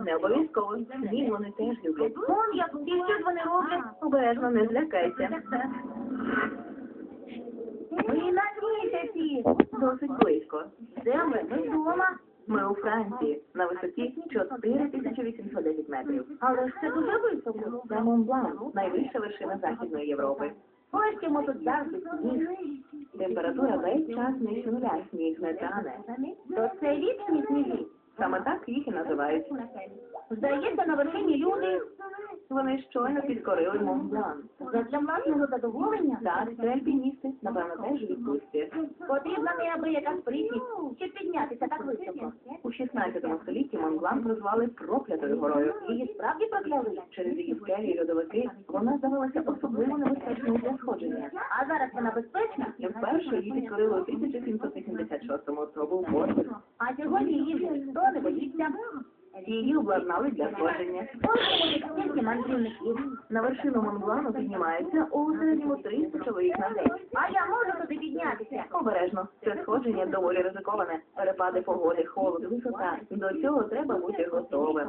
Не обов'язково. Ні, вони теж люблять. І що ж вони роблять? Обережно, не злякайся. Ми на місяці. Досить близько. Де ми? Ми вдома. Ми у Франції на висоті 4810 метрів. Але ж це дуже високо. Це Монблан, найвища вершина Західної Європи. Хочемо тут завжди сніг. Температура весь час нижче нуля, сніг не тане. То це вічні сніги. Саме так їх і називають. Здається, на вершині люди. Вони щойно підкорили Монблан. Задля власного задоволення. Так, це альпіністи, напевно, теж відпустці. Потрібна неабияка спритність, щоб піднятися так високо. У 16 столітті Монблан прозвали проклятою горою. Її справді прокляли. Через її скелі і льодовики вона здавалася особливо небезпечною для сходження. А зараз вона безпечна. Вперше її підкорили у 1786-му. То Її обладнали для сходження. Ось стільки мандрівників. На вершину Монблану піднімаються у середньому 300 чоловік на день. А я можу туди піднятися. Обережно, це сходження доволі ризиковане. Перепади погоди, холод, висота. До цього треба бути готовим.